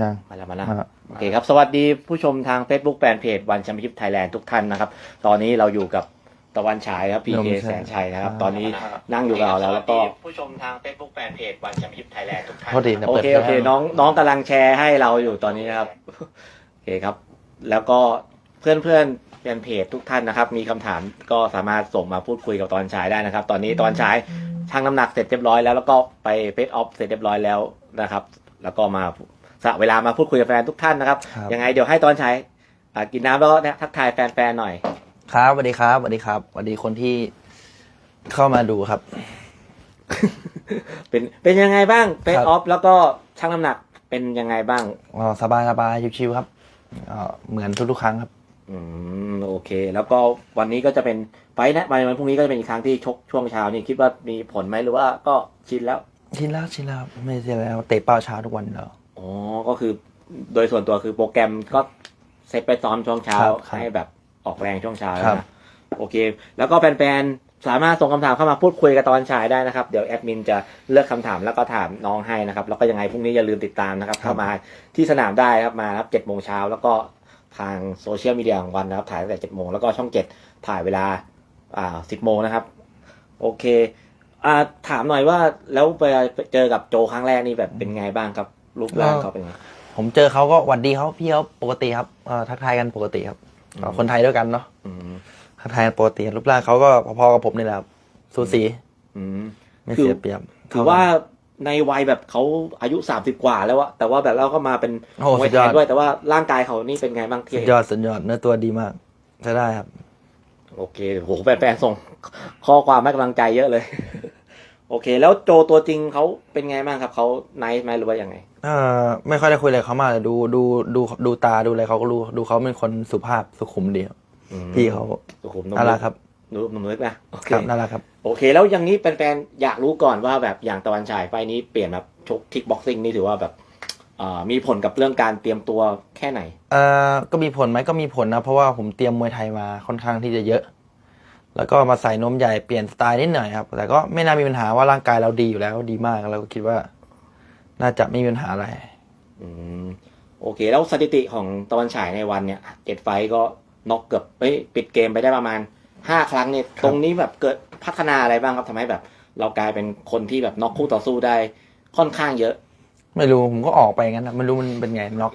ยัง มาแล้วมาแล้วมาแล้ว โอเคครับ สวัสดีผู้ชมทาง Facebook แฟนเพจวันแชมเปี้ยนชิพไทยแลนด์ทุกท่านนะครับ ตอนนี้เราอยู่กับตะวันฉายครับพีเคยมชัยแสนชัยนะครับอ่าตอนนี้นั่งอยู่กับเราแล้วแล้วก็ผู้ชมทาง Facebook แฟนเพจวันแชมเปี้ยนชิพไทยแลนด์ทุกท่านโทษทีนะโอเปิดเคแฟลชโอเคน้องน้องกำลังแชร์ให้เราอยู่ตอนนี้นะครับ โอเคครับ แล้วก็เพื่อนเพื่อนๆแฟนเพจทุกท่านนะครับ มีคำถามก็สามารถส่งมาพูดคุยกับตอนฉายได้นะครับ ตอนนี้ตอนฉายชั่งน้ำหนักเสร็จเรียบร้อยแล้วแล้วก็ไปเฟสออฟเสร็จเรียบร้อยแล้วนะครับ แล้วก็มา สละเวลามาพูดคุยกับแฟนทุกท่านนะครับ ครับ ยังไงเดี๋ยวให้ตอนฉายอ่ากินน้ำแล้วเนี่ยทักทายแฟนๆหน่อย ครับสวัสดีครับสวัสดีครับสวัสดีคนที่เข้ามาดูครับ เป็นเป็นยังไงบ้างเฟสครับ ออฟแล้วก็ชั่งน้ำหนักเป็นยังไงบ้าง อ๋อสบายสบายชิวๆครับอ๋อเหมือนทุกๆครั้งครับ อืมโอเค แล้วก็วันนี้ก็จะเป็นไฟล์นะวันวันพรุ่งนี้ก็จะเป็นอีกครั้งที่ชกช่วงเช้านี่คิดว่ามีผลไหมหรือว่าก็ชินแล้ว ชินแล้วชินแล้วครับไม่ใช่แล้วเตะเป้าเช้าทุกวันแล้ว อ๋อ ก็คือโดยส่วนตัวคือโปรแกรมก็เซตไปซ้อมช่วงเช้าครับครับให้แบบออกแรงช่วงเช้าครับ นะโอเค แล้วก็แฟนๆ สามารถส่งคำถามเข้ามาพูดคุยกับตอนฉายได้นะครับ เดี๋ยวแอดมินจะเลือกคำถามแล้วก็ถามน้องให้นะครับ แล้วก็ยังไงพรุ่งนี้อย่าลืมติดตามนะครับ เข้ามาที่สนามได้ครับมาครับเจ็ดโมงเช้าแล้วก็ทางโซเชียลมีเดียของวันนะครับ ถ่ายตั้งแต่เจ็ดโมงแล้วก็ช่องเจ็ดถ่ายเวลาอ่าสิบโมงนะครับ โอเค อ่าถามหน่อยว่าแล้วไปเจอกับโจครั้งแรกนี่แบบเป็นไงบ้างครับ รูปร่างเขาเป็นไง ผมเจอเขาก็หวัดดีเขาพี่เขาปกติครับเอ่อทักทายกันปกติครับอืมก็คนไทยด้วยกันเนาะอืม ทักทายกันปกติรูปร่างเขาก็พอๆกับผมนี่แหละครับสูสีอืม ไม่คือเสียเปรียบถือว่าในวัยแบบเขาอายุสามสิบกว่าแล้วอะแต่ว่าแบบเราก็มาเป็นโอ้โหมวยสุดไทยอยดด้วย แต่ว่าร่างกายเขานี่เป็นไงบ้างสุที่ดยอดสุดยอดเนื้อตัวดีมากใช้ได้ครับ โอเคโหแฟนๆส่ง ข้อความให้กำลังใจเยอะเลย โอเค แล้วโจตัวจริงเขาเป็นไงบ้างครับเขาไนท์ไหมหรือว่ายังไง เอ่อไม่ค่อยได้คุยอะไรกับเขามากเลยดูดูดูดูตาดูอะไรเขาก็รู้ดูเขาเป็นคนสุภาพสุขุมดีครับอืมพี่เขาสุขุมนุ่มน่ารักครับนุ่มนุ่มลึกนะโอเคครับน่ารักครับ โอเค แล้วอย่างนี้แฟนๆอยากรู้ก่อนว่าแบบอย่างตะวันฉายไฟล์นี้เปลี่ยนมาชกคิกบ็อกซิ่งนี่ถือว่าแบบอ่ามีผลกับเรื่องการเตรียมตัวแค่ไหนเอ่อก็มีผลไหมก็มีผลนะเพราะว่าผมเตรียมมวยไทยมาค่อนข้างที่จะเยอะ แล้วก็มาใส่นมใหญ่เปลี่ยนสไตล์นิดหน่อยครับ แต่ก็ไม่น่ามีปัญหาว่าร่างกายเราดีอยู่แล้วดีมากเราก็คิดว่า น่าจะไม่มีปัญหาอะไร อืมโอเค แล้วสถิติของตะวันฉายในวันเนี่ยเจ็ดไฟต์ก็น็อกเกือบเอ้ยปิดเกมไปได้ประมาณห้าครั้งเนี่ยครับตรงนี้แบบเกิดพัฒนาอะไรบ้างครับทำให้แบบ เรากลายเป็นคนที่แบบน็อกคู่ต่อสู้ได้ค่อนข้างเยอะไม่รู้ผมก็ออกไปงั้นนะไม่รู้มันเป็นไงน็อก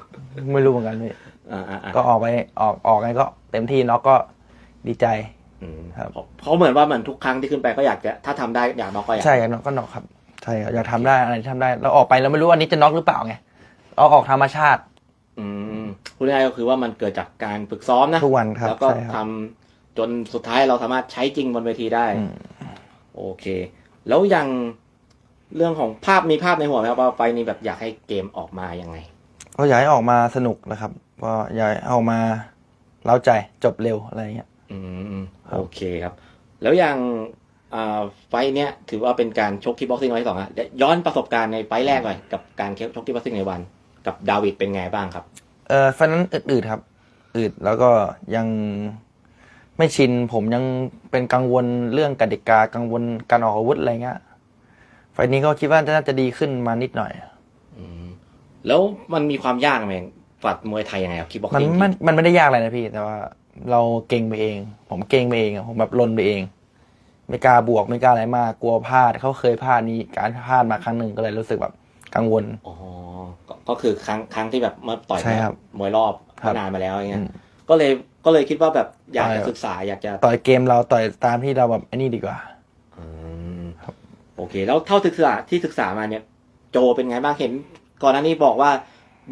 ไม่รู้เหมือนกันพี่อ่าอ่าอ่าก็ออกไปออกออกไงก็เต็มที่น็อกก็ดีใจ อืมครับ เพราะเพราะเหมือนว่าเหมือนทุกครั้งที่ขึ้นไปก็อยากจะถ้าทำได้อยากน็อกก็อยาก ใช่ครับน็อกก็น็อกครับใช่ครับอยากทำได้อะไรที่ทำได้เราออกไปเราไม่รู้ว่าอันนี้จะน็อกหรือเปล่าไงเราออกธรรมชาติ อืมพูดง่ายๆก็คือว่ามันเกิดจากการฝึกซ้อมนะทุกวันครับแล้วก็ใช่คทำรับจนสุดท้ายเราสามารถใช้จริงบนเวทีได้ อืม โอเค แล้วยังเรื่องของภาพมีภาพในหัวไหมครับว่าไฟล์นี้แบบอยากให้เกมออกมายังไง ก็อยากให้ออกมาสนุกนะครับ ก็อยากให้ออกมาเล้าใจจบเร็วอะไรอย่างเงี้ย อืมครับโอเคครับ แล้วอย่างอ่า ไฟล์เนี้ยถือว่าเป็นการชกคิกบ็อกซิ่งไฟล์สองอะเดี๋ยวย้อนประสบการณ์ในไฟล์แรกหน่อยกับการชกคิกบ็อกซิ่งในวัน กับดาวิดเป็นไงบ้างครับ เออไฟล์นั้นอืดๆครับ อืดแล้วก็ยังไม่ชินผมยังเป็นกังวลเรื่องกติกากังวลการออกอาวุธอะไรเงี้ยไฟล์นี้ก็คิดว่าน่าจะดีขึ้นมานิดหน่อยอืมแล้วมันมีความยากไหมฝัดมวยไทยยังไงครับคิกบ็อกมันซิ่งมันมันไม่ได้ยากอะไรนะพี่ แต่ว่า เราเก่งไปเอง ผมเก่งไปเองอะผมแบบลนไปเอง ไม่กล้าบวกไม่กล้าอะไรมากกลัวพลาดเขาเคยพลาดนี้การพลาดมาครั้งหนึ่งก็เลยรู้สึกแบบกังวล อ๋อก็ก็คือครั้งครั้งที่แบบเมื่อต่อยใช่ครับมวยรอบครับนานมาแล้วอย่างเงี้อืยมก็เลยก็เลยคิดว่าแบบอยากใช่จะครับศึกษาอยากจะต่อยเกมเราต่อยตามที่เราแบบไอ้นี่ดีกว่า อืมครับ โอเค แล้วเท่าศึกษาที่ศึกษามาเนี่ย โจเป็นไงบ้างเห็น ก่อนหน้านี้บอกว่า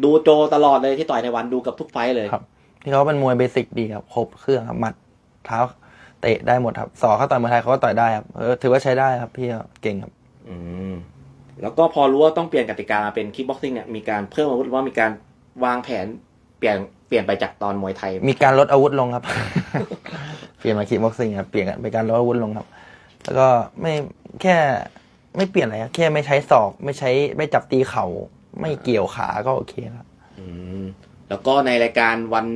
ดูโจตลอดเลยที่ต่อยในวันดูกับทุกไฟต์เลย ครับ ที่เขาเป็นมวยเบสิกดีครับครบเครื่องครับหมัดเท้า เตะได้หมดครับสอกเขาต่อยมวยไทยเขาก็ต่อยได้ครับเออถือว่าใช้ได้ครับพี่เก่งครับ อืมแล้วก็พอรู้ว่าต้องเปลี่ยนกติกามาเป็นคิกบ็อกซิ่งเนี่ยมีการเพิ่มอาวุธหรือว่ามีการวางแผนเปลี่ยนเปลี่ยนไปจากตอนมวยไทย มีการลดอาวุธลงครับ เปลี่ยนมาคิกบ็อกซิ่งครับเปลี่ยนเป็นการลดอาวุธลงครับ แล้วก็ไม่แค่ไม่เปลี่ยนอะไรครับแค่ไม่ใช้ศอกไม่ใช้ไม่จับตีเข่าไม่เกี่ยวขาก็โอเคครับอืมแล้วก็ในรายการวัน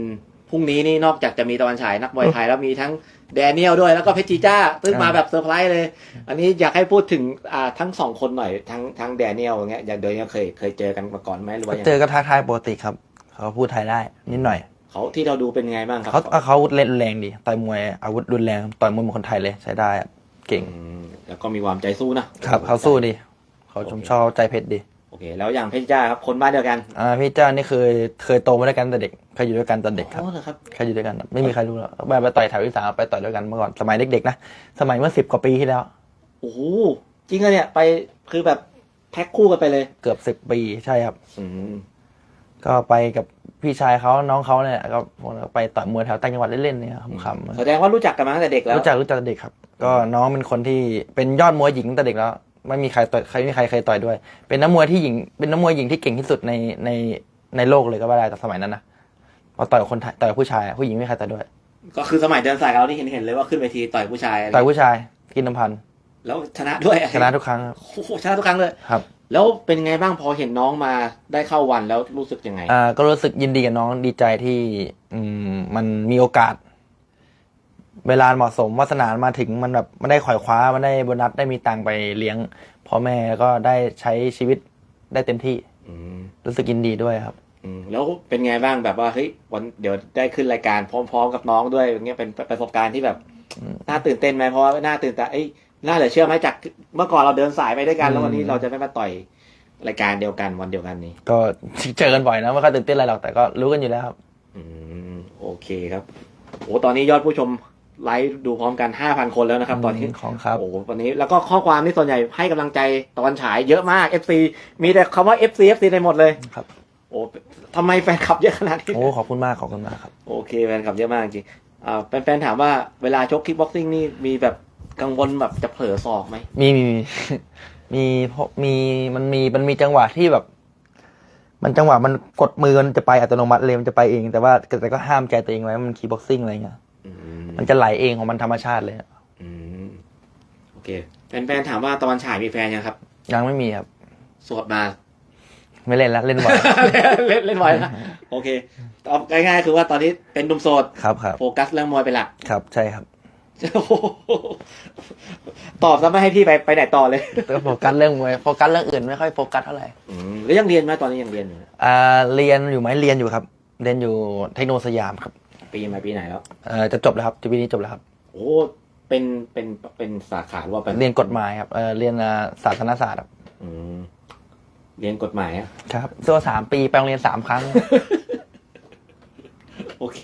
พรุ่งนี้นี่นอกจากจะมีตะวันฉายนักมวยไทยแล้วมีทั้ง แดเนียลด้วยแล้วก็เพชรจีจ้าซึ่งมาแบบเซอร์ไพรส์เลย อันนี้อยากให้พูดถึงอ่าทั้งสองคนหน่อยทั้งทั้งแดเนียลอย่างเงี้ยอย่างเดิมเคยเคยเจอกันมาก่อนไหมหรือว่ายังเจไงอก็ทักทายปกติครับ เขาพูดไทยได้นิดหน่อย เขาที่เราดูเป็นไงบ้างครับเขาเขาอาวุธเล่นรุนแรงดีต่อยมวยอาวุธรุนแรงต่อยมวยเหมือนคนไทยเลยใช้ได้อะเก่งอืมแล้วก็มีความใจสู้นะครับเขาสู้ดี เขาชมชอบใจเพชรดี โอเค แล้วอย่างเพชรจ้าครับคนบ้านเดียวกัน อ่าพี่เจ้านี่เคยเคยโตมาด้วยกันตั้งแต่เด็กเค ยอยู่ด้วยกันตอนเด็กครับโอ้เหรอครับ เคยอยู่ด้วยกันครับไม่มีใครรู้หรอกไปไปต่อยแถวที่สามไปต่อยด้วยกันเมื่อก่อนสมัยเด็กๆนะสมัยเมื่อสิบกว่าปีที่แล้ว โอ้โหจริงอะเนี่ย ไปคือแบบแพ็คคู่กันไปเลย เกือบสิบปีใช่ครับ อืมก็ไปกับพี่ชายเขาน้องเขาเนี่ยก็ไปต่อยมวยแถวต่างจังหวัดเล่นๆเนี่ยขำๆแสดงว่ารู้จักกันมาตั้งแต่เด็กแล้วรู้จักรู้จักแต่เด็กครับ ก็น้องเป็นคนที่เป็นยอดมวยหญิงตั้งแต่เด็กแล้ว ไม่มีใครต่อยใครไม่มีใครเคยต่อยด้วย เป็นนักมวยที่หญิง เป็นนักมวยหญิงที่เก่งที่สุดในในในโลกเลยก็ว่าได้แต่สมัยนั้นนะ พอต่อยกับคนไทยต่อยกับผู้ชายอะผู้หญิงไม่มีใครต่อยด้วย ก็คือสมัยเดินสายเราที่เห็นเห็นเลยว่าขึ้นเวทีต่อยผู้ชายอะไรต่อยผู้ชายกินน้ำพันแล้วชนะด้วยชนะทุกครั้งครับโอ้โหชนะทุกครั้งเลย ครับ แล้วเป็นไงบ้างพอเห็นน้องมาได้เข้าวันแล้วรู้สึกยังไง อ่าก็รู้สึกยินดีกับน้องดีใจที่ อืมมันมีโอกาส เวลาเหมาะสมวาสนามาถึงมันแบบมันได้ขวายคว้ามันได้โบนัสได้มีตังค์ไปเลี้ยงพ่อแม่แล้วก็ได้ใช้ชีวิตได้เต็มที่ อืมรู้สึกยินดีด้วยครับอืม แล้วเป็นไงบ้างแบบว่าเฮ้ยวันเดี๋ยวได้ขึ้นรายการพร้อม ๆ กับน้องด้วยอย่างเงี้ยเป็นประสบการณ์ที่แบบน่าตื่นเต้นไหมเพราะว่าน่าตื่นแต่เอ้ยน่าเหลือเชื่อไหมจากเมื่อก่อนเราเดินสายไปด้วยกันแล้ววันนี้อืมเราจะไม่มาต่อยรายการเดียวกันวันเดียวกันนี้ ก็เจอกันบ่อยนะไม่ค่อยตื่นเต้นอะไรหรอกแต่ก็รู้กันอยู่แล้วครับ อืมโอเคครับโอ้ตอนนี้ยอดผู้ชมไลฟ์ดูพร้อมกันห้าพันคนแล้วนะครับ ตอนนี้ของครับโอ้ตอนนี้แล้วก็ข้อความที่ส่วนใหญ่ให้กำลังใจตอนฉายเยอะมาก FC มีแต่คำว่า FC FC ในหมดเลยครับ โอ้ทำไมแฟนคลับเยอะขนาดนี้โอ้ขอบคุณมากขอบคุณมากครับ โอเคแฟนคลับเยอะมากจริงอ่าแฟนๆถามว่าเวลาชกคิกบ็อกซิ่งนี่มีแบบกังวลแบบจะเผลอศอกไหมมีมีมีมีเพราะมีมันมีมันมีจังหวะที่แบบ มันจังหวะมันกดมือมันจะไปอัตโนมัติเลยมันจะไปเอง แต่ว่าแต่ก็ห้ามใจตัวเองไว้มันคีบ็อกซิ่งอะไรเงี้ยอืมมันจะไหลเองของมันธรรมชาติเลยอืมโอเคแฟนๆถามว่าตะวันฉายมีแฟนยังครับ ยังไม่มีครับโสดมา ไม่เล่นแล้วเล่นบ่อย เล่นเล่นบ่อยนะโอเคตอบง่ายๆคือว่าตอนนี้เป็นหนุ่มโสดครับครับโฟกัสเรื่องมวยเป็นหลักครับใช่ครับโอ้โหตอบซะไม่ให้พี่ไปไปไหนต่อเลยแต่ก็โฟกัสเรื่องมวยโฟกัสเรื่องอื่นไม่ค่อยโฟกัสเท่าไหร่อืมแล้วยังเรียนไหมตอนนี้ยังเรียนอยู่อ่าเรียนอยู่ไหมเรียนอยู่ครับ เรียนอยู่เทคโนโลยีสยามครับปีไหนปีไหนแล้วเอ่อจะจบแล้วครับจะปีนี้จบแล้วครับโอ้เป็นเป็นเป็นสาขาหรือว่าเป็นเรียนกฎหมายครับเอ่อเรียนอ่าศาสนศาสตร์ครับอืม เรียนกฎหมายอะครับ ตัวสามปีไปโรงเรียนสามครั้ง โอเค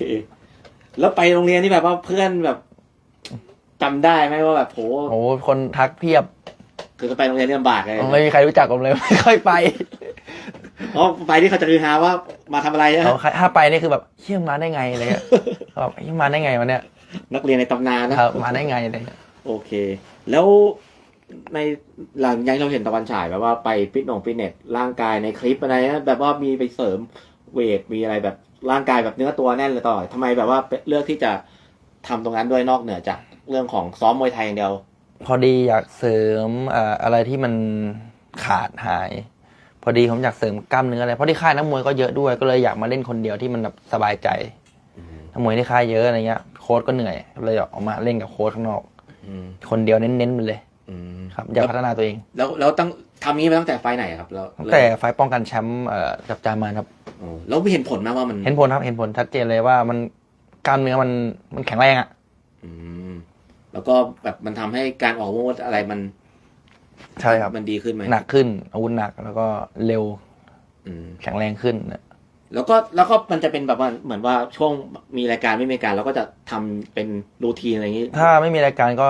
แล้วไปโรงเรียนนี่แบบว่าเพื่อนแบบจำได้ไหมว่าแบบโหโอ้โหคนทักเพียบ คือไปโรงเรียนนี่ลำบากเลยไม่มีใครรู้จักผมเลย ไม่ค่อยไปเพราะไปที่เขาจะคือหาว่ามาทำอะไรนะเขาถ้าไปนี่คือแบบเฮี้ยมาได้ไงอะไรเลยเขาแบบเฮี้ยมาได้ไงวะเนี่ยนักเรียนในตำนานนะครับมาได้ไงอะไรเลยโอเค แล้ว ในหลังยังเราเห็นตะวันฉายแบบว่าไปฟิตหนงฟิตเนสร่างกายในคลิปอะไรนะแบบว่ามีไปเสริมเวทมีอะไรแบบร่างกายแบบเนื้อตัวแน่นเลยตลอดทำไมแบบว่าเลือกที่จะทำตรงนั้นด้วยนอกเหนือจากเรื่องของซ้อมมวยไทยอย่างเดียว พอดีอยากเสริมเอ่ออะไรที่มันขาดหาย พอดีผมอยากเสริมกล้ามเนื้ออะไรเพราะที่ค่ายนักมวยก็เยอะด้วยก็เลยอยากมาเล่นคนเดียวที่มันแบบสบายใจนักมวยที่ค่ายเยอะอะไรเงี้ยโค้ชก็เหนื่อยก็เลยออกมาเล่นกับโค้ชข้างนอกอืมคนเดียวเน้นๆไปเลย อืมครับอยากพัฒนาตัวเอง แล้วแล้วตั้งทำนี้มาตั้งแต่ไฟล์ไหนครับแล้วตั้งแต่ไฟล์ป้องกันแชมป์เอ่อกับจามันครับโอ้แล้วไม่เห็นผลมากว่ามันเห็นผลครับเห็นผลชัดเจนเลยว่ามันกล้ามเนื้อมันมันแข็งแรงอะอืมแล้วก็แบบมันทำให้การออกอาวุธอะไรมันใช่ครับมันดีขึ้นไหมหนักขึ้นอาวุธหนักแล้วก็เร็วอืม แข็งแรงขึ้นแล้วก็แล้วก็มันจะเป็นแบบว่าเหมือนว่าช่วงมีรายการไม่มีรายการเราก็จะทำเป็นรูทีนอะไรอย่างนี้ถ้าไม่มีรายการก็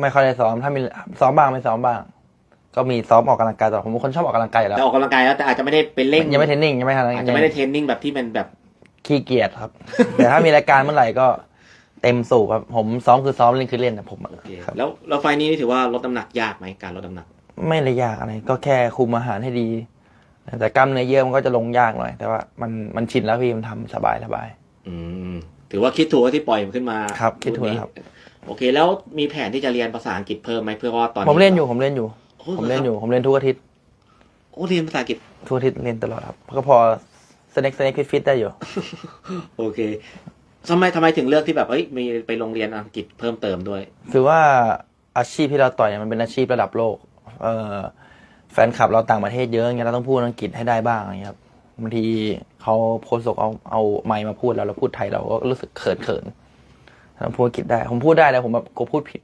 ไม่ค่อยได้ซ้อมถ้ามีซ้อมบ้างไม่ซ้อมบ้าง ก็มีซ้อมออกกำลังกายตลอดผมเป็นคนชอบออกกำลังกายอยู่แล้วแต่ออกกำลังกายแล้วแต่อาจจะไม่ได้เป็นเร่งยังไม่เทรนนิ่งยังไม่ทันอาจจะไม่ได้เทรนนิ่งแบบที่มันแบบขี้เกียจครับ แต่ถ้ามีรายการเมื่อไหร่ก็เต็มสูบครับผมซ้อมคือซ้อมเล่นคือเล่นนะผมอะโอเคครับแล้วแล้วไฟล์นี้นี่ถือว่าลดน้ำหนักยากไหมการลดน้ำหนัก ไม่เลยยากอะไรก็แค่คุมอาหารให้ดี แต่กล้ามเนื้อเยอะมันก็จะลงยากหน่อย แต่ว่ามันมันชินแล้วพี่มันทำสบายสบาย อืมถือว่าคิดถูกที่ปล่อยมันขึ้นมาครับ คิดถูกแล้วครับ โอเค แล้วมีแผนที่จะเรียนภาษาอังกฤษเพิ่มไหมเพื่อว่าตอนผมเล่นอยู่ผมเล่นอยู่โอ้ผมเล่นอยู่ผมเล่นทุกอาทิตย์โอ้เรียนภาษาอังกฤษทุกอาทิตย์เล่นตลอดครับก็พอสเน็กสเน็กฟิตฟิตได้อยู่ โอเคทำไมทำไมถึงเลือกที่แบบเอ้ยมีไปโรงเรียนอังกฤษเพิ่มเติมด้วย คือว่าอาชีพที่เราต่อยเนี่ยมันเป็นอาชีพระดับโลก เออแฟนคลับเราต่างประเทศเยอะเงี้ยเราต้องพูดอังกฤษให้ได้บ้างอย่างเงี้ยครับบางทีเขาโพสต์เอาเอาไมค์มาพูดแล้วเราพูดไทยเราก็รู้สึกเขินเขิน ๆเราพูดอังกฤษได้ ผมพูดได้แต่ผมแบบกลัวพูดผิด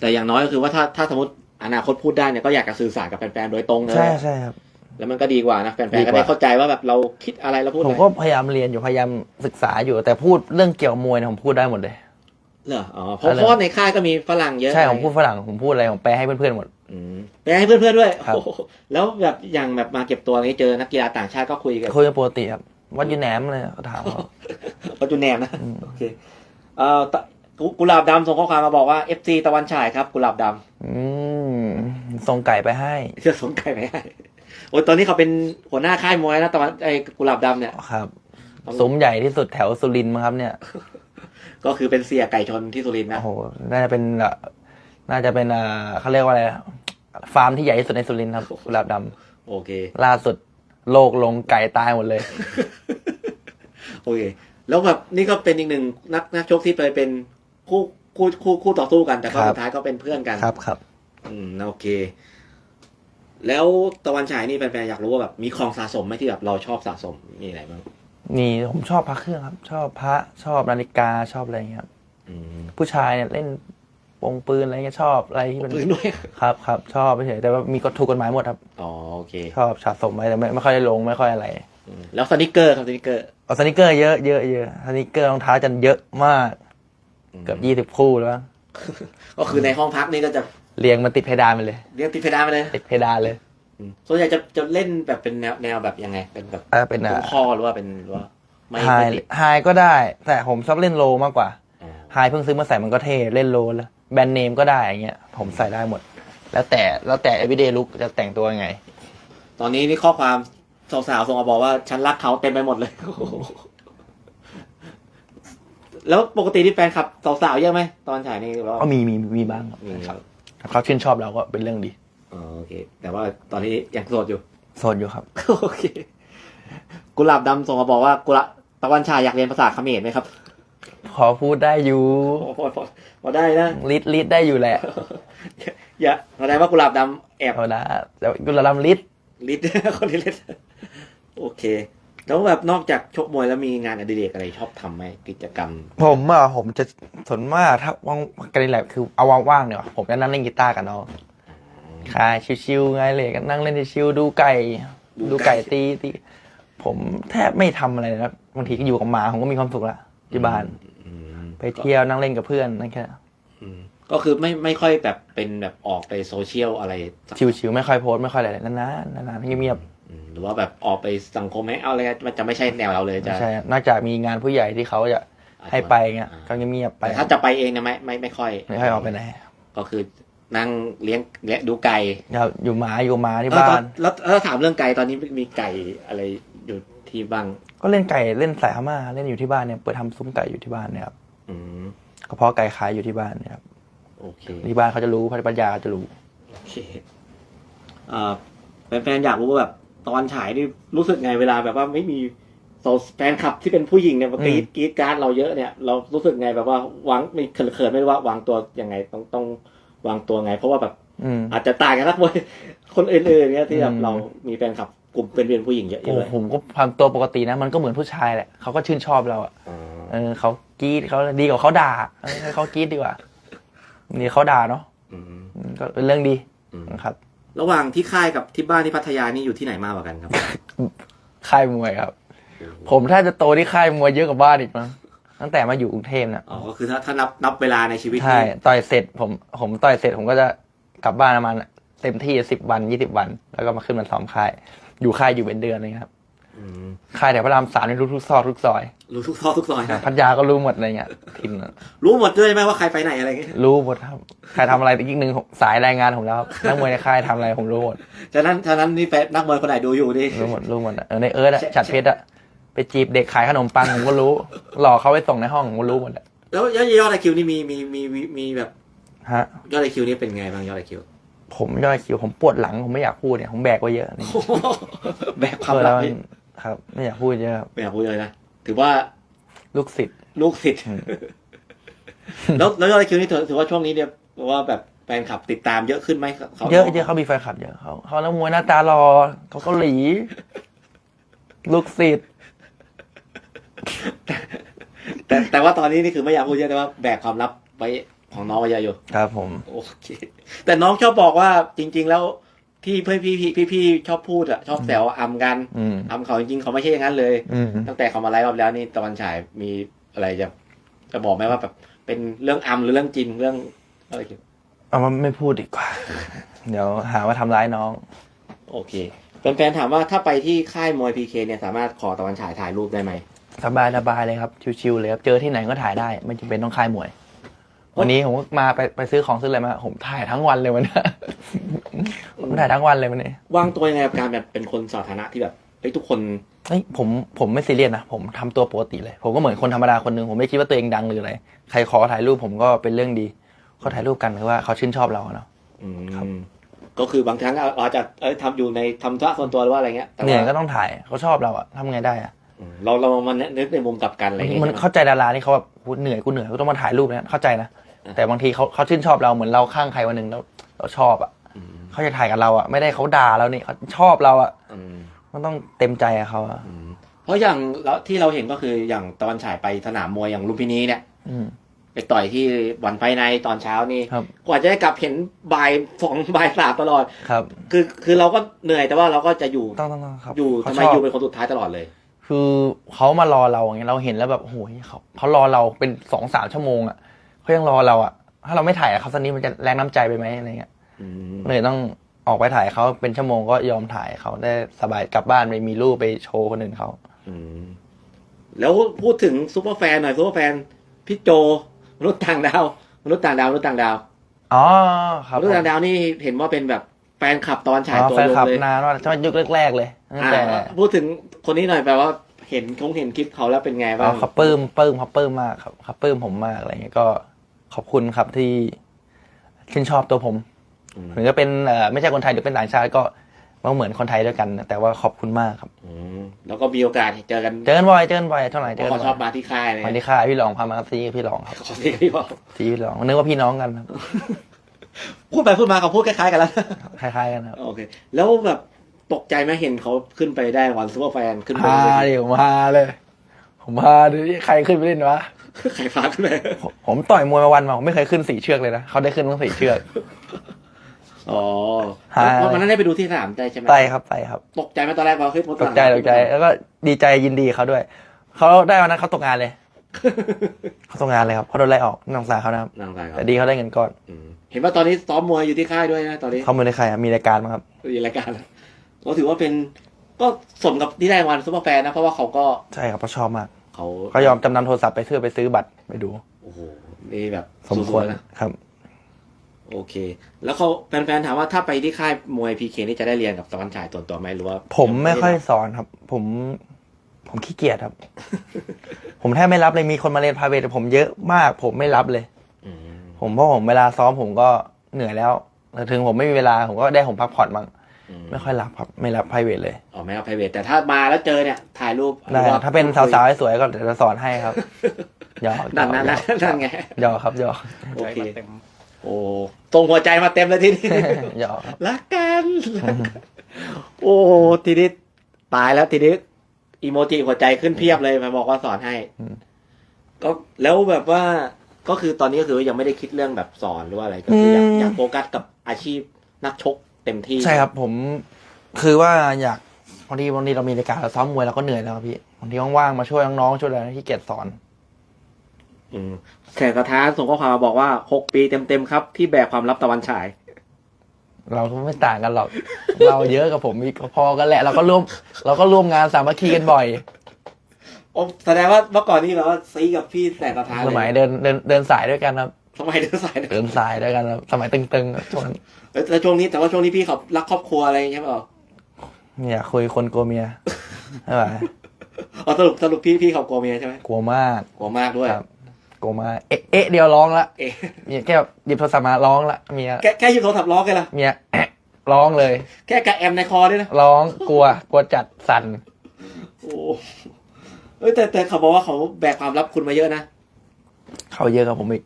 แต่อย่างน้อยก็คือว่าถ้าถ้าสมมติอนาคตพูดได้เนี่ยก็อยากจะสื่อสารกับแฟนๆโดยตรงเลยใช่ใช่ครับ แล้วมันก็ดีกว่านะแฟนดีๆกว่าก็ได้เข้าใจว่าแบบเราคิดอะไรแล้วพูดผมอะไรก็พยายามเรียนอยู่พยายามศึกษาอยู่ แต่พูดเรื่องเกี่ยวกับมวยเนี่ยผมพูดได้หมดเลย เหรออ๋อเพราะอะไร เพราะว่าในค่ายก็มีฝรั่งเยอะใช่ผมพูดฝรั่งผมพูดอะไรผมแปลให้เพื่อนๆหมด อืมไปให้เพื่อนๆด้วยครับ โอ้โหแล้วแบบอย่างแบบมาเก็บตัวนี้เจอนักกีฬาต่างชาติก็คุยกัน คุยกันปกติครับวัดยูแหนมเลยเขาถามว่าปัจจุแนมนะโอเค เอ่อตะกุกุหลาบดำส่งข้อความมาบอกว่า FC ตะวันฉายครับ กุหลาบดอืมส่งไก่ไปให้ำจะสงไก่ไหมให้โอ้ยตอนนี้เขาเป็นหัวหน้าค่ายมวยนะตะวันไอ้กุหลาบดำเนี่ย ครับซุ้มใหญ่ที่สุดแถวสุรินทร์มั้งครับเนี่ย ก็คือเป็นเสียไก่ชนที่สุรินทร์นะ โอ้โห น่าจะเป็นเอ่อน่าจะเป็นอ่าเขาเรียกว่าอะไรอะฟาร์มที่ใหญ่ที่สุดในสุรินทร์ครับกุหลาบดโอเคำล่าสุดโลกลงไก่ตายหมดเลย โอเค แล้วแบบนี่ก็เป็นอีกหนึ่งนักนักชกที่ไปเป็นคู่คู่คู่คู่ต่อสู้กัน แต่ก็ครับ สุดท้ายก็เป็นเพื่อนกัน ครับครับ อืมโอเค แล้วตะวันฉายนี่แฟนๆอยากรู้ว่าแบบมีของสะสมไหมที่แบบเราชอบสะสมมีอะไรบ้างนี่ผมชอบพระเครื่องครับ ชอบพระชอบนาฬิกาชอบอะไรอย่างเงี้ยครับอืมผู้ชายเนี่ยเล่นวงปืนอะไรเงี้ยชอบอะไรที่มันปืนด้วย ครับครับชอบไม่เฉยแต่ว่ามีกฎถูกกฎหมายหมดครับ อ๋อโอเค ชอบสะสมไว้แต่ไม่ไม่ค่อยได้ลงไม่ค่อยอะไรอืม แล้วสนิกเกอร์ครับสนิกเกอร์เอาสนิเกอร์เยอะเยอะเยอะสนิเกอร์รองเท้าจันเยอะมาก เกือบยี่สิบคู่แล้วมั้งก็คือในห้องพักนี่ก็จะเรียงมันติดเพดานไปเลย เรียกติดเพดานไปเลยติดเพดานเลยอืมส่วนใหญ่จะจะเล่นแบบเป็นแนวแนวแบบยังไง เป็นแบบเออเป็นอะคุ้มคอหรือว่าเป็นหรือว่าไม่ไฮไม่ติดไฮก็ได้ แต่ผมชอบเล่นโลมากกว่าอ๋อไฮเพิ่งซื้อมาใส่มันก็เท่เล่นโลแล้วแบรนด์เนมก็ได้อย่างเงี้ยผมใส่ได้หมด แล้วแต่แล้วแต่ everyday look จะแต่งตัวยังไง ตอนนี้นี่ข้อความ สาวๆส่งมาบอกว่าฉันรักเขาเต็มไปหมดเลย แล้วปกติที่แฟนคลับสาวๆเยอะไหมตอนฉายนี่เราก็มีมีมีบ้างครับมีครับถ้าเขาชื่นชอบเราก็เป็นเรื่องดีอ๋อโอเค แต่ว่าตอนนี้ยังโสดอยู่โสดอยู่ครับ โอเค กุหลาบดำส่งมาบอกว่ากุหลาบตะวันชายอยากเรียนภาษาเขมรไหมครับพอพูดได้อยู่พอพอพอพอได้นะลิดลิดได้อยู่แหละ อย่าแสดงว่ากุหลาบดำแอบเอาละแต่กุลาลำลิดลิดคนนี้ลิด โอเค แล้วแบบนอกจากชกมวยแล้วมีงานอดิเรกอะไรชอบทำไหมกิจกรรม ผมอะผมจะส่วนมากถ้าว่างกันนี่แหละคือเอาว่างๆเนี่ยผมจะนั่งเล่นกีตาร์กับน้องค่ะชิวๆไงเลยกันนั่งเล่นชิวๆดูไก่ ดูดูไก่ ไก่ตีตีผมแทบไม่ทำอะไรนะบางทีก็อยู่กับหมาผมก็มีความสุขละที่บ้าน อืมไปเที่ยวนั่งเล่นกับเพื่อนนั่นแค่อืมก็คือไม่ไม่ค่อยแบบเป็นแบบออกไปโซเชียลอะไรสักชิวๆไม่ค่อยโพสต์ไม่ค่อยอะไรนานๆนานๆเงียบอืม หรือว่าแบบออกไปสังคมไหมเอาอะไรมันจะไม่ใช่แนวเราเลยๆจะไม่ใช่นอกจากมีงานผู้ใหญ่ที่เขาจะให้ไปเงี้ยก็เงียบๆไปแต่ถ้าจะไปเองเนี่ยไม่ไม่ไม่ค่อยไม่ค่อยออกไปไหนก็คือนั่งเลี้ยงเลี้ยงดูไก่ครับอยู่หมาอยู่หมาที่เออตบ้าอนนแล้วแล้วถามเรื่องไก่ตอนนี้มีไก่อะไรอยู่ที่บ้าง ก็เล่นไก่เล่นสายพม่าเล่นอยู่ที่บ้านเนี่ยเปิดทำซุ้มไก่อยู่ที่บ้านเนี่ยครับอืมกระเพาะไก่ขายอยู่ที่บ้านเนี่ยครับโอเคที่บ้านเขาจะรู้พัทปัญญาเขาจะรู้โอเคเอ่อแฟนๆอยากรู้ว่าแบบ ตอนฉายนี่รู้สึกไงเวลาแบบว่าไม่มีโซแฟนคลับที่เป็นผู้หญิงเนี่ยมากรีดกรีดการ์ดเราเยอะเนี่ยเรารู้สึกไงแบบว่าวางมีเขินๆไม่รู้ว่าวางตัวยังไงต้องต้องวางตัวไง เพราะว่าแบบอืมอาจจะต่างกันนักมวยคนอื่นๆเนี่ยที่แบบอืมเรามีแฟนคลับกลุ่มเป็นเป็นผู้หญิงเยอะโอ้เลยผมก็ทำตัวปกตินะ มันก็เหมือนผู้ชายแหละเขาก็ชื่นชอบเราอะอ๋อเออเขากรีดเขาดีกว่าเขาด่าเออให้เขากรีดดีกว่านี่เขาด่าเนาะอืมอืมก็เป็นเรื่องดีอืมนะครับ ระหว่างที่ค่ายกับที่บ้านที่พัทยานี่อยู่ที่ไหนมากกว่ากันครับ ค่ายมวยครับ ผมถ้าจะโตที่ค่ายมวยเยอะกว่าบ้านอีกมั้งตั้งแต่มาอยู่กรุงเทพเนี่ยอ๋อก็คือถ้าถ้านับนับเวลาในชีวิตใช่นี่ต่อยเสร็จผมผมต่อยเสร็จผมก็จะกลับบ้านประมาณเต็มที่สิบวันยี่สิบวัน แล้วก็มาขึ้นมาซ้อมค่าย อยู่ค่ายอยู่เป็นเดือนเลยครับอืม ค่ายแถวพระรามสามนี่รู้ทุกซอกทุกซอย รู้ทุกซอกทุกซอยนะพัทยาก็รู้หมดอะไรเงี้ยทินอะรู้หมดด้วยไหมว่าใครไปไหนอะไรเงี้ยรู้หมดครับใครทำอะไรอีกหนึ่งสายรายงานผมแล้วครับนักมวยในค่ายทำอะไรผมรู้หมดฉะนั้นฉะนั้นนี่แฟนนักมวยคนไหนดูอยู่นี่รู้หมดรู้หมดอะเออในเอิร์ธอะใช่ฉัดเพชรอะไปจีบเด็กขายขนมปังผมก็รู้หลอกเขาไปส่งในห้องผมก็รู้หมดอะแล้วยอดยอดไอคิวนี่มีมีมีมีมีแบบฮะยอดไอคิวนี่เป็นไงบ้างยอดไอคิวผมย่อยคิวผมปวดหลังผมไม่อยากพูดเนี่ยผมแบกไว้เยอะนี่แบกความเออลัแล้บวนี่ ครับ ไม่อยากพูดเยอะครับไม่อยากพูดเลยนะถือว่าลูกศิษย์ลูกศิษย์อืมแล้วแล้วยอดคิวนี่ถือถือว่าช่วงนี้เนี่ยว่าแบบแฟนคลับติดตามเยอะขึ้นไหมขาเยอะเยอะเขามีแฟนคลับเยอะเขาเขาแล้วมวยหน้าตารอเขาเกาหลี ลูกศิษย์แต่แต่ว่าตอนนี้นี่คือไม่อยากพูดเยอะแต่ว่าแบกความลับไว้ของน้องไว้เยอะอยู่ครับ ผม โอเค แต่น้องชอบบอกว่าจริง ๆ แล้ว ที่เพื่อนพี่พี่พี่พี่ชอบพูดอะชอบแซวอำกันอืมอำเขาจริงๆเขาไม่ใช่อย่างนั้นเลย อืมตั้งแต่เขามาไลฟ์รอบแล้วนี่ตะวันฉายมีอะไรจะจะบอกไหมว่าแบบเป็นเรื่องอำหรือเรื่องจริงเรื่องอะไรเกี่ยวเอามาไม่พูดดีกว่า เดี๋ยวหาว่าทำร้ายน้อง โอเคแฟนๆถามว่าถ้าไปที่ค่ายมวยพีเคเนี่ยสามารถขอตะวันฉายถ่ายรูปได้ไหมสบายสบายเลยครับ ชิวๆเลยครับ เจอที่ไหนก็ถ่ายได้ ไม่จำเป็นต้องค่ายมวย วันนี้ผมก็มาไปไปซื้อของซื้ออะไรมาผมถ่ายทั้งวันเลยวันนี้ผมถ่ายทั้งวันเลยวันนี้วางตัวยังไงกับการแบบเป็นคนสาธารณะที่แบบเฮ้ยทุกคนเฮ้ยผมผมไม่ซีเรียสนะผมทำตัวปกติเลย ผมก็เหมือนคนธรรมดาคนหนึ่งผมไม่คิดว่าตัวเองดังหรืออะไรใครขอถ่ายรูปผมก็เป็นเรื่องดีเขาถ่ายรูปกันคือว่าเขาชื่นชอบเราเนาะอืมครับก็คือบางครั้งเราอาจจะเอ้ยทำอยู่ในทำธุระส่วนตัวหรือว่าอะไรเงี้ยแต่เนี่ยว่าก็ต้องถ่ายเขาชอบเราอะทำไงได้อะอืม เราเรามันนึกในมุมกลับกันอะไรเงี้ยมันใช่ไหมเข้าใจดารานี่เขาแบบกูเหนื่อยกูเหนื่อยกูต้องมาถ่ายรูปนะเข้าใจนะแต่บางทีเขาเขาชื่นชอบเราเหมือนเราข้างใครวันหนึ่งแล้วเราชอบอะอืมเขาจะถ่ายกับเราอะไม่ได้เขาด่าเรานี่เขาชอบเราอะอืมมันต้องเต็มใจอะเขาอะอืมเพราะอย่างแล้วที่เราเห็นก็คืออย่างตะวันฉายไปสนามมวยอย่างลุมพินีเนี่ยอืมไปต่อยที่วันไฟในตอนเช้านี่ครับกว่าจะได้กลับเห็นบ่ายสองบ่ายสามตลอดครับ คือคือเราก็เหนื่อยแต่ว่าเราก็จะอยู่ต้องต้องต้องครับอยู่เขาทำไมชอบอยู่เป็นคนสุดท้ายตลอดเลย คือเขามารอเราอย่างเงี้ยเราเห็นแล้วแบบโอ้ยเขาเขารอเราเป็นสองสามชั่วโมงอะเขายังรอเราอะถ้าเราไม่ถ่ายเขาสักนิดมันจะแรงน้ำใจไปไหมอะไรเงี้ยอืมเลยต้องออกไปถ่ายเขาเป็นชั่วโมงก็ยอมถ่ายเขาได้สบายกลับบ้านไปมีรูปไปโชว์คนอื่นเขาอืมแล้วพูดถึงซูเปอร์แฟนหน่อยซูเปอร์แฟนพี่โจมนุษย์ต่างดาวมนุษย์ต่างดาวมนุษย์ต่างดาวอ๋อครับมนุษย์ต่างดาวนี่เห็นว่าเป็นแบบ แฟนคลับตอนฉายอ๋อตัวแฟนยงคลับเลยนานว่าช่วงยุคแรกๆเลยตั้งแต่อ่าพูดถึงคนนี้หน่อยแปลว่าเห็นคงเห็นคลิปเขาแล้วเป็นไงบ้าอ๋องเขาปลื้มปลื้มเขาปลื้มมากครับเขาปลื้มผมมากอะไรเงี้ยก็ขอบคุณครับที่ชื่นชอบตัวผมอืม ถึงจะเป็นเอ่อไม่ใช่คนไทยหรือเป็นต่างชาติก็มันเหมือนคนไทยด้วยกันนะแต่ว่าขอบคุณมากครับ อืมแล้วก็มีโอกาสเจอกันเจอกันบ่อยเจอกันบ่อยเท่าไหร่เพเจอราะกันเขาบ่ชออยบมาที่ค่ายเลยวันที่ค่ายพี่หลองพามาซีกับพี่หลองครับขอที่พี่บอกซีพี่หลองนึกว่าพี่น้องกันครับ พูดไปพูดมาเขาพูดคล้ายๆกันแล้วคล้ายๆกันครับโอเค แล้วแบบตกใจไหมเห็นเขาขึ้นไปได้รางวันซูเปอร์แฟนขึ้นไปมาเลยดิผมมาเลย ผมมาดิใครขึ้นไปเล่นวะใครฟ้าขึ้นไปผมผมต่อยมวยมาวันมาผมไม่เคยขึ้นสี่เชือกเลยนะเขาได้ขึ้นทั้งสี่เชือก อ๋อหาเพราะมันนั้นได้ไปดูที่สนามได้ใช่ไหมไปครับไปครับ ตกใจไหมตอนแรกพอเฮ้ยผมตกใจตกใจ แล้วก็ดีใจยินดีเขาด้วยเขาได้วันนั้นเขาตกงานเลยเขาตกงานเลยครับเขาโดนไล่ออกนางสารเขานะครับนางสายครัแต่บดีเขาได้เงินก้อน อืม เห็นว่าตอนนี้ซ้อมมวยอยู่ที่ค่ายด้วยนะตอนนี้เขาไม่ได้ใครครับมีรายการมั้งครับมีรายการแล้วก็ถือว่าเป็นก็สมกับที่ได้รางวัลซูเปอร์แฟนนะเพราะว่าเขาก็ใช่ครับเขาชอบมากเขาเขายอมจำนำโทรศัพท์ไปเพื่อไปซื้อบัตรไปดูโอ้โหนี่แบบสมควรสุดๆนะครับ โอเค แล้วเขาแฟนๆถามว่าถ้าไปที่ค่ายมวยพีเคนี่จะได้เรียนกับตะวันฉายตัวตัวไหมหรือว่า ผมไม่ค่อยสอนครับ ผม ผมขี้เกียจครับ ผมแทบไม่รับเลยมีคนมาเรียนพาเวทผมเยอะมาก ผมไม่รับเลยอืม ผมเพราะผมเวลาซ้อมผมก็เหนื่อยแล้วแต่ถึงผมไม่มีเวลาผมก็ได้ผมพักผ่อนบ้างอืมไม่ค่อยรับครับไม่รับไพรเวทเลยอ๋อไม่เอา private แต่ถ้ามาแล้วเจอเนี่ยถ่ายรูปได้หรือถ้าเป็นสาวๆสวยๆก็เดี๋ยวจะสอนให้ครับหยอกนั่นนั่นนั่นนั่นไงหยอกครับหยอกโอเคโอ้ตรงหัวใจมาเต็มเลยทีนี้หยอกครับรักกันรักกันโอ้โหทีนี้ตายแล้วทีนี้อีโมจิหัวใจขึ้นเพียบเลยมาบอกว่าสอนให้ก็แล้วแบบว่า ก็คือตอนนี้ก็คือยังไม่ได้คิดเรื่องแบบสอนหรือว่าอะไรก็คืออยากอยากโฟกัสกับอาชีพนักชกเต็มที่ใช่ครับผมคือว่าอยากบางทีบางทีเรามีรายการเราซ้อมมวยเราก็เหนื่อยแล้วครับพี่บางทีว่างๆมาช่วยน้องๆช่วยอะไรที่เกียจสอน อืมแขกกระทานส่งข้อความมาบอกว่าหกปีเต็มๆครับ ที่แบกความลับตะวันฉาย เราก็ไม่ต่างกันหรอก เราเยอะกับผมอีกพอกันแหละ เราก็ร่วม เราก็ร่วมงานสามัคคีกันบ่อย โอ้แสดงว่าเมื่อก่อนนี่แบบว่าซีกับพี่แสกกระทานสมัยเดินเดินเดินสายด้วยกันครับ สมัยเดินสายเนี่ยเดินสายด้วยกันครับ สมัยตึงๆครับช่วงนั้นเอ้ยแต่ช่วงนี้แต่ว่าช่วงนี้พี่เขารักครอบครัวอะไรอย่างเงี้ยเปล่าไม่อยากคุยคนกลัวเมียใช่ไหมอ๋อสรุปสรุปพี่พี่เขากลัวเมียใช่ไหมกลัวมากกลัวมากด้วย ครับกลัวมากเอ๊ะเอ๊ะเดียวร้องละเอ๊ะเมียแค่หยิบโทรศัพท์มาร้องละเมียแค่แค่หยิบโทรศัพท์ร้องกันละเมียแอะร้องเลย แค่กระแอมในคอด้วยนะ ร้องกลัวกลัวจัดสั่น เอ้ยแต่แต่เขาบอกว่าเขาแบกความลับคุณมาเยอะนะ เขาเยอะกับผมอีก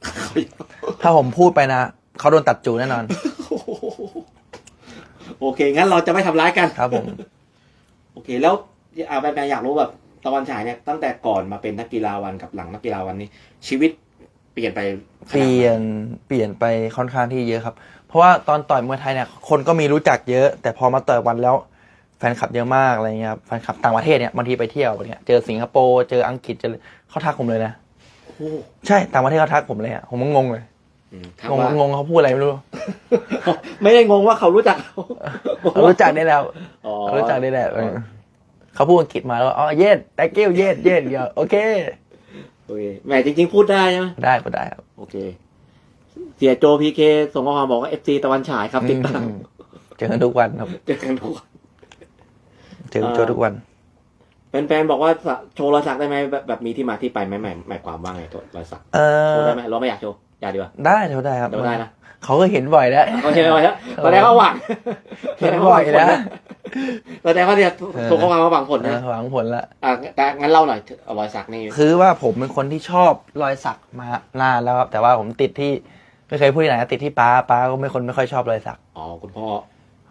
ถ้าผมพูดไปนะเขาโดนตัดจูแน่นอน โอเค งั้นเราจะไม่ทำร้ายกัน ครับผม โอเค แล้วอาแบนๆอยากรู้แบบตะวันฉายเนี่ยตั้งแต่ก่อนมาเป็นนักกีฬาวันกับหลังนักกีฬาวันนี้ ชีวิตเปลี่ยนไปขเปนาดไหลี่ยนเปลี่ยนไปค่อนข้างที่เยอะครับ เพราะว่าตอนต่อยมวยไทยเนี่ยคนก็มีรู้จักเยอะ แต่พอมาต่อยวันแล้วแฟนคลับเยอะมากอะไรเงี้ยครับแฟนคลับต่างประเทศเนี่ยบางทีไปเที่ยวเนี่ยเจอสิงคโปร์เจออังกฤษเจอเขาทักผมเลยนะโอ้โหใช่ต่างประเทศเขาทักผมเลยอะผมก็งงเลยอืมถามงงว่างงเขาพูดอะไรไม่รู้ ไม่ได้งงว่าเขารู้จักเราเขารู้จักได้แล้วอ๋อเขารู้จักได้แล้วเออเขาพูดอังกฤษมาแล้วอ๋อเย็ด thank you เย็ดเย็ดเยอะโอเคโอเคแหมจริง ๆ พูดได้ใช่ไหมได้ก็ได้ครับโอเค เสียโจพีเคส่งข้อความบอกว่าเอฟซีตะวันฉายครับติดตามอืมเจอกันทุกวันครับเจอกันทุกวัน เจอเจอทุกวันแฟนๆบอกว่าโชว์รอยสักได้ไหมแบบแบบมีที่มาที่ไปไหมหมายหมายความว่าไงตัวรอยสักเอโชอว์ได้ไหมเราไม่อยากโชว์อยากดีกว่าได้เท่าได้ครับเดี๋ยวได้นะเขาก็เห็นบ่อยแล้วโอเคไปแล้วแสดงว่าหวังเห็นบ่อยแล้วแสดงว่าเนี่ยเออส่งข้อความมาหวังผลเอนะอหวังผลละอะแต่งั้นเล่าหน่อยรอยสักนี่คือว่าผมเป็นคนที่ชอบรอยสักมานานแล้วครับแต่ว่าผมติดที่ไม่เคยพูดที่ไหนนะติดที่ป้าป้าก็ไม่คนไม่ค่อยชอบรอยสักอ๋อคุณพ่อ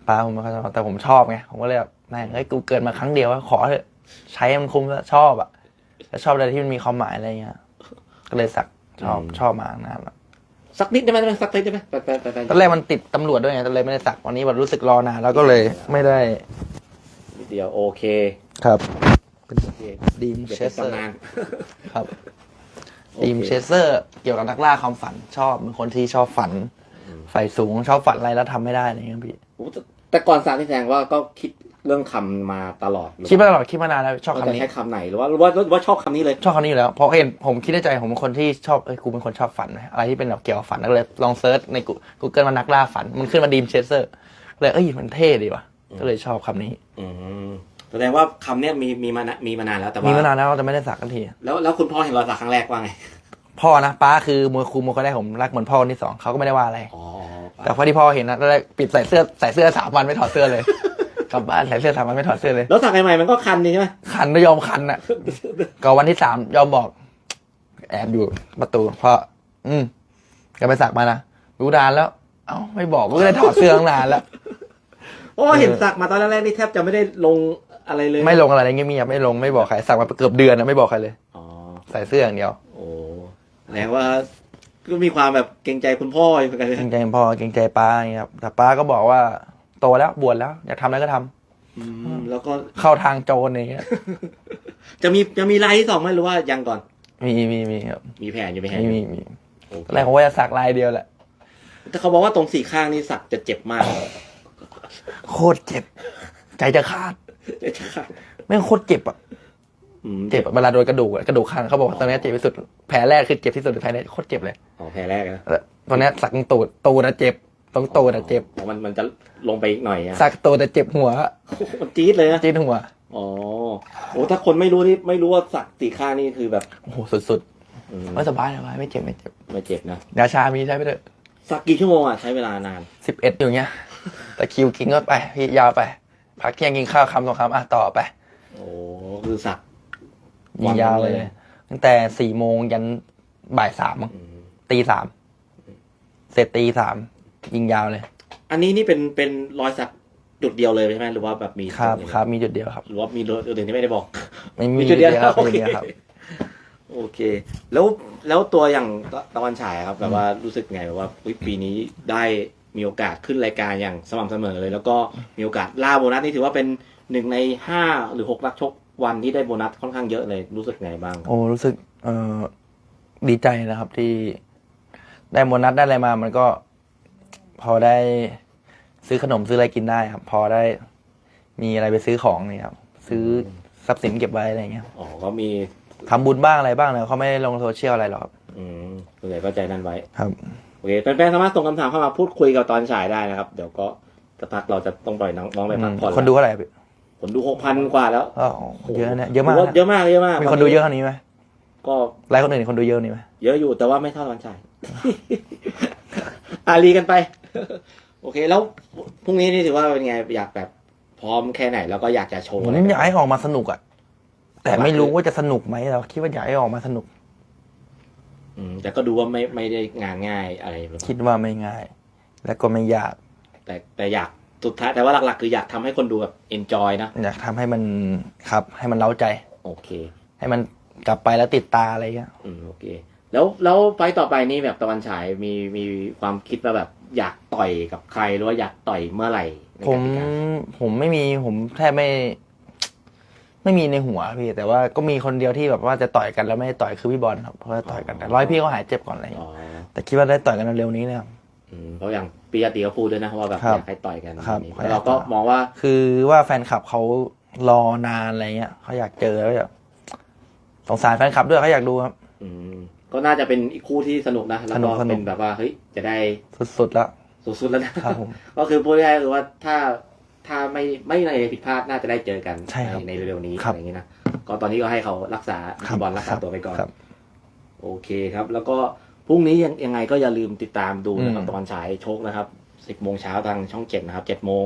ป้าผมไม่ค่อยชอบแต่ผมชอบไงผมก็เลยแบบ แม่งเฮ้ยกูเกิดมาครั้งเดียวว่าขอเถอะใช้ให้มันคุ้มแล้วชอบอะแล้วชอบอะไรที่มันมีความหมายอะไรเงี้ยก็เลยสักชอบชอบมานานแล้วสักนิดได้ไหมสักนิดได้ไหมแฟนๆแฟนๆตอนแรกมันติดตำรวจด้วยไงตอนเลยไม่ได้สักวันนี้แบบรู้สึกรอนานแล้วก็เลยไม่ได้นิดเดียวโอเคครับโอเคดีมเดี๋ยวเชเป็นสเซอร์ตำนานครับโอเคดีมเชสเซอร์เกี่ยวกับนักล่าความฝันชอบเป็นคนที่ชอบฝันใฝ่สูงชอบฝันอะไรแล้วทำไม่ได้อะไรเงี้ยพี่โอ้ แต่แต่ก่อนสักที่แสดงว่าก็คิดเรื่องคำมาตลอดหรือคิดมาตลอดคิดมานานแล้วชอบว่าคำจะนี้ ใช้คำไหนหรือว่าหรือว่าหรือว่าชอบคำนี้เลย ชอบคำนี้อยู่แล้วเพราะเห็นผมคิดในใจผมเป็นคนที่ชอบเอ้ยกูเป็นคนชอบฝันไหมอะไรที่เป็นแบบเกี่ยวกับฝันก็เลยลองเซิร์ชในกูเกิลมานักล่าฝัน มันขึ้นมาดีมเชสเซอร์เลยเอ้ยมันเท่ดีว่ะก็เลยชอบคำนี้ อืมแสดงว่าคำเนี้ยมีมีมานะมีมานานแล้วแต่ว่ามีมานานแล้วแต่ไม่ได้สักกันที แล้วแล้วคุณพ่อเห็นรอยสักครั้งแรกว่าไงพ่อนะป้าคือมวยครูมวยคนแรกผมรักเหมือนพ่อคนที่สองเขาก็ไม่ได้ว่าอะไร อ๋อ แต่พอที่พ่อเห็นนะตอนแรกปิดใส่เสื้อใส่เสื้อสามวันไม่ถอดเสื้อเลย กลับบ้านใส่เสื้อสามวันไม่ถอดเสื้อเลย แล้วสักใหม่ๆมันก็คันดีใช่ไหมคันไม่ยอมคันอะก็วันที่สามยอมบอก แอบอยู่ประตูเพราะอืมแกไปสักมานะรู้นานแล้ว เอ้าไม่บอกก็เลยถอดเสื้อตั้งนานแล้วเพราะว่าเห็นสักมาตอนแรกๆนี่แทบจะไม่ได้ลงอะไรเลยไม่ลงอะไรเงี้ยบๆไม่ลงไม่บอกใครสักมาเกือบเดือนนะไม่บอกใครเลยอ๋อใส่เสื้ออย่างเดียว โอ้แสดงว่า ก็มีความแบบเกรงใจคุณพ่ออยู่เหมือนกันเลยเกรงใจพ่อเกรงใจป้าอย่างเงี้ยครับแต่ป้าก็บอกว่าโตแล้วบวชแล้วอยากทำอะไรก็ทำอืมแล้วก็เข้าทางโจรอย่างเงี้ยจะมีจะมีลายที่สองไหมหรือว่ายังก่อน มีมีมีครับมีแผนอยู่ไหมแผนมีอยู่มีมีโอเคตอนแรกผมว่าจะสักลายเดียวแหละแต่เขาบอกว่าตรงสี่ข้างนี่สักจะเจ็บมากโคตรเจ็บ ใจจะขาดเจ็บขาดแม่งโคตรเจ็บอะอืม เจ็บอะเวลาโดนกระดูกอะกระดูกข้างเขาบอกว่าตอนนี้เจ็บที่สุดแผลแรกคือเจ็บที่สุดแผลนี้โคตรเจ็บเลยอ๋อแผลแรกนะแล้วตอนนี้สักตรงตูดตูดอะเจ็บตรงตูดอะเจ็บอ๋อมันมันจะลงไปอีกหน่อยอะสักตูดอะเจ็บหัวมันจี๊ดเลยนะจิ้นหัวอ๋อโอ้ถ้าคนไม่รู้นี่ไม่รู้ว่าสักสี่ข้างนี่คือแบบโอ้โหสุดอืมๆไม่สบายเลยไม่เจ็บไม่เจ็บไม่เจ็บนะยาชามีใช้ไปเถอะสักกี่ชั่วโมงอะใช้เวลานานสิบเอ็ดอยู่เงี้ยแต่คิวกินก็ไปพี่ยาวไป พักเที่ยงกินข้าวคำสองคำอะต่อไป โอ้คือสัก ยิงยาวเลย ตั้งแต่สี่โมงยันบ่ายสามมั้งอืมตีสามเสร็จตีสามยิงยาวเลย อันนี้นี่เป็นเป็นรอยสักจุดเดียวเลยใช่ไหมหรือว่าแบบมีครับตงอื่นครับมีจุดเดียวครับ หรือว่ามีรถอื่นที่ไม่ได้บอกไม่มีมีจุดเดียวครับโอมีเคจุดเดียวครับโอเค แล้วแล้วตัวอย่างตตะวันฉายครับ แบบว่ารู้สึกไงแบบว่าอุ๊ยปีนี้ได้มีโอกาสขึ้นรายการอย่างสม่ำเสมอเลย แล้วก็มีโอกาสล่าโบนัสนี่ถือว่าเป็นหนึ่งในห้าหรือหกนักชก วันที่ได้โบนัสค่อนข้างเยอะเลยรู้สึกไงบ้าง โอ้รู้สึกเออดีใจนะครับที่ได้โบนัสได้อะไรมา มันก็ พอได้ซื้อขนมซื้ออะไรกินได้ครับ พอได้มีอะไรไปซื้อของนี่ครับซื้อทรัพย์สินเก็บไว้อะไรเงี้ยอ๋อก็มี ทำบุญบ้างอะไรบ้างเลยเขาไม่ได้ลงโซเชียลอะไรหรอกครับอืมส่วนใหญ่ก็ใจนั่นไว้ ครับ โอเคแฟนๆสามารถส่งคำถามเข้ามาพูดคุยกับตอนฉายได้นะครับ เดี๋ยวก็สักพักเราจะต้องปล่อยน้องน้องไปพักผ่อนคนดูเท่าไหร่พี่ ผมดูหกพันกว่าแล้วอ๋อเยอะนะเยอะมากถืว่านะเยอะมากเยอะมากมีคนดูเยอะเท่านี้ไหมก็ไลฟ์คนอื่นคนดูเยอะกว่านี้ไหมเยอะอยู่แต่ว่าไม่เท่าตอนฉายอารีกันไป โอเค แล้วพรุ่งนี้นี่ถือว่าเป็นไงอยากแบบพร้อมแค่ไหน แล้วก็อยากจะโชว์ผมอะไรอยากให้ออกมาสนุกอะแต่ไม่รู้ว่าจะสนุกไหมเราคิดว่าอยากให้ออกมาสนุก อืมแต่ก็ดูว่าไม่ไม่ได้งานง่ายอะไรแบบคิดว่าไม่ง่าย และก็ไม่ยาก แต่แต่อยาก สุดท้ายแต่ว่าหลักๆ คืออยากทำให้คนดูแบบเอนจอยนะอยากทำให้มันครับให้มันเล้าใจ โอเค ให้มันกลับไปแล้วติดตาอะไรเงี้ยอืมโอเค แล้วแล้วไฟต์ต่อไปนี่แบบตะวันฉายมีมีความคิดว่าแบบอยากต่อยกับใครหรือว่าอยากต่อยเมื่อไหร่ในผมกติกาผมไม่มีผมแทบไม่ ไม่มีในหัวพี่ แต่ว่าก็มีคนเดียวที่แบบว่าจะต่อยกันแล้วไม่ได้ต่อยคือพี่บอลครับเพราะว่าต่อยกันแต่ร้อยพี่เขาหายเจ็บก่อนอะไรอ๋อเงี้ยแต่คิดว่าได้ต่อยกันเร็วๆนี้เนี่ยครับอืม เพราะอย่างปียตีก็พูดด้วยนะว่าแบบครับอยากให้ต่อยกันครับแบบนี้แล้วเราก็มองว่า คือว่าแฟนคลับเขารอนานอะไรเงี้ยเขาอยากเจอแล้วอยากสงสารแฟนคลับด้วยเขาอยากดูครับ อืมก็น่าจะเป็นอีกคู่ที่สนุกนะแล้วสนุก็กสนุก เป็นแบบว่าเฮ้ยจะได้สุดๆแล้ว สุดๆแล้วนะครับผมก็คือพูดง่ายๆคือว่าถ้าถ้าไม่ไม่ในผิดพลาดน่าจะได้เจอกันใช่ครับในเร็วๆนี้ครับ อะไรอย่างนี้นะก็ตอนนี้ก็ให้เขารักษาครับบอลรักษาตัวไปก่อน ครับ โอเคครับ แล้วก็ พรุ่งนี้ยังยังไงก็อย่าลืมติดตามดูนะครับอืม ตอนฉายโชคนะครับสิบโมงเช้าทางช่องเจ็ดนะครับเจ็ดโมง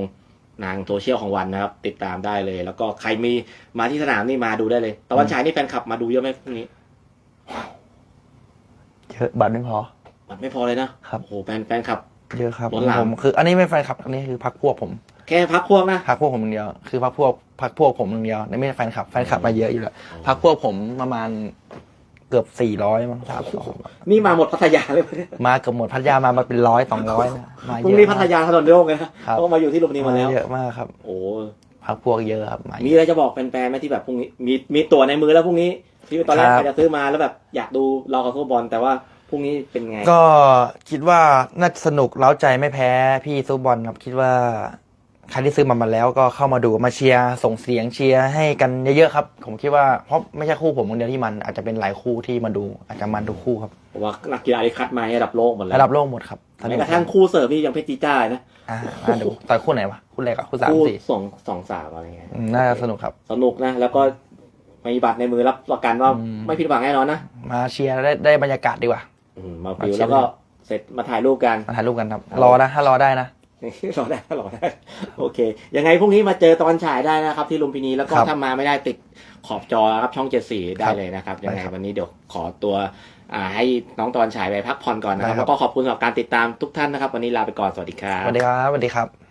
นางโซเชียลของวันนะครับ ติดตามได้เลย แล้วก็ใครมีมาที่สนามนี่มาดูได้เลย ตะวันฉายนี่แฟนคลับมาดูเยอะไหมพรุ่งนี้เยอะบัตรไม่พอมันไม่พอเลยนะครับ โอ้โหแฟนแฟนคลับ เยอะครับล้นหลาม ผมคือ อันนี้ไม่แฟนคลับอันนี้คือพักพวกผมแค่พักพวกนะ พักพวกผมคนเดียวคือพักพวกพักพวกผมคนเดียวนี่ไม่ใช่แฟนคลับแฟนคลับมาเยอะอยู่แล้วพักพวกผมประมาณ เกือบสี่ร้อยมั้งครับนี่มาหมดพัทยาเลยปะเนี่ยมาเกือบหมดพัทยามามาเป็นร้อยสองร้อยนะมาพรุ่งเยนี้อะพัทยาถนนโล่งเลยนะครับก็มาอยู่ที่ลุมพินีมาแล้ว เยอะมากครับโอ้ พักพวกเยอะครับมามีอะไรจะบอกแฟนๆไหมที่แบบพรุ่งนี้มีมีตั๋วในมือแล้วพรุ่งนี้ที่ตอนแรกครับ ใครจะซื้อมาแล้วแบบอยากดูเรากับฟุตบอลแต่ว่าพรุ่งนี้เป็นไงก็คิดว่าน่าจะสนุกเล้าใจไม่แพ้พี่ซูบอลครับคิดว่า ใครที่ซื้อมามาแล้วก็เข้ามาดูมาเชียร์ส่งเสียงเชียร์ให้กันเยอะๆครับ ผมคิดว่าเพราะไม่ใช่คู่ผมคนเดียวที่มันอาจจะเป็นหลายคู่ที่มาดูอาจจะมันทุกคู่ครับเพราะว่านักกีฬาที่คัดมาให้ระดับโลกหมดแล้วระดับโลกหมดครับตอนแม้นี้กระทั่งคู่เสิร์ฟนี่ยังเพชรจีจ้าเลยนะอ่าน่าดูต่อยคู่ไหนวะคู่แรกกับคู่สามคู่สี่สองสองสามอะไรเงี้ยอืมน่าจะสนุกครับ สนุกนะ แล้วก็มีบัตรในมือรับประกันว่าอืมไม่ผิดหวังแน่นอนนะมาเชียร์ได้ได้บรรยากาศดีกว่าอืมมาฟิวมาเชียร์แล้วก็เสร็จมาถ่ายรูปกันมาถ่ายรูปกันครับ รอนะถ้ารอได้นะ รอได้รอได้ โอเค ยังไงพรุ่งนี้มาเจอตอนฉายได้นะครับ ที่ลุมพินีแล้วก็ครับถ้ามาไม่ได้ติดขอบจอครับช่องเจ็ดสีได้ครับเลยนะครับยังไงได้ครับวันนี้เดี๋ยวขอตัวอ่าให้น้องตอนฉายไปพักผ่อนก่อนนะครับได้ครับ แล้วก็ขอบคุณสำหรับการติดตามทุกท่านนะครับ วันนี้ลาไปก่อนสวัสดีครับ สวัสดีครับสวัสดีครับ